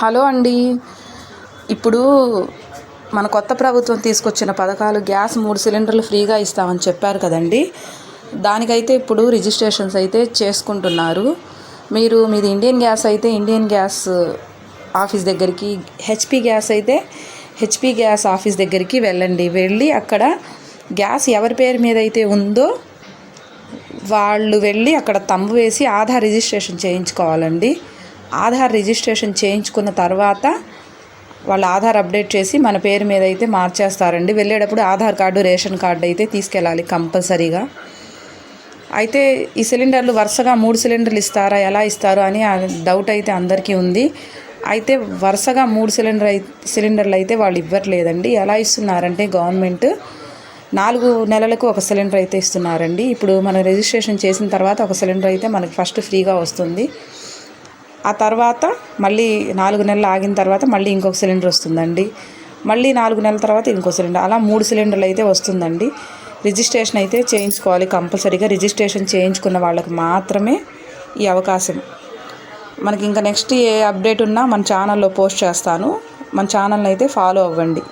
Hello అండి. ఇప్పుడు మన కొత్త ప్రభుత్వం తీసుకొచ్చిన పథకాలు గ్యాస్ మూడు సిలిండర్లు ఫ్రీగా ఇస్తామని చెప్పారు కదండి. దానికైతే ఇప్పుడు రిజిస్ట్రేషన్స్ అయితే చేసుకుంటున్నారు. మీరు మీది ఇండియన్ గ్యాస్ అయితే ఇండియన్ గ్యాస్ ఆఫీస్ దగ్గరికి హెచ్పి గ్యాస్ అయితే హెచ్పి గ్యాస్ ఆఫీస్ దగ్గరికి వెళ్ళండి. వెళ్ళి అక్కడ గ్యాస్ ఎవరి పేరు మీద అయితే ఉందో వాళ్ళు వెళ్ళి అక్కడ తంబు వేసి ఆధార్ రిజిస్ట్రేషన్ చేయించుకోవాలండి. ఆధార్ రిజిస్ట్రేషన్ చేయించుకున్న తర్వాత వాళ్ళ ఆధార్ అప్డేట్ చేసి మన పేరు మీద అయితే మార్చేస్తారండి. వెళ్ళేటప్పుడు ఆధార్ కార్డు రేషన్ కార్డు అయితే తీసుకెళ్ళాలి కంపల్సరీగా. అయితే ఈ సిలిండర్లు వరుసగా మూడు సిలిండర్లు ఇస్తారా ఎలా ఇస్తారు అని డౌట్ అయితే అందరికీ ఉంది. అయితే వరుసగా మూడు సిలిండర్ సిలిండర్లు అయితే వాళ్ళు ఇవ్వట్లేదండి. ఎలా ఇస్తున్నారంటే గవర్నమెంట్ నాలుగు నెలలకు ఒక సిలిండర్ అయితే ఇస్తున్నారండి. ఇప్పుడు మనం రిజిస్ట్రేషన్ చేసిన తర్వాత ఒక సిలిండర్ అయితే మనకి ఫస్ట్ ఫ్రీగా వస్తుంది. ఆ తర్వాత మళ్ళీ నాలుగు నెలలు ఆగిన తర్వాత మళ్ళీ ఇంకొక సిలిండర్ వస్తుందండి. మళ్ళీ నాలుగు నెలల తర్వాత ఇంకో సిలిండర్ అలా మూడు సిలిండర్లు అయితే వస్తుందండి. రిజిస్ట్రేషన్ అయితే చేయించుకోవాలి కంపల్సరీగా రిజిస్ట్రేషన్ చేయించుకున్న వాళ్ళకి మాత్రమే ఈ అవకాశం. మనకి ఇంకా నెక్స్ట్ ఏ అప్డేట్ ఉన్నా మన ఛానల్లో పోస్ట్ చేస్తాను. మన ఛానల్ని అయితే ఫాలో అవ్వండి.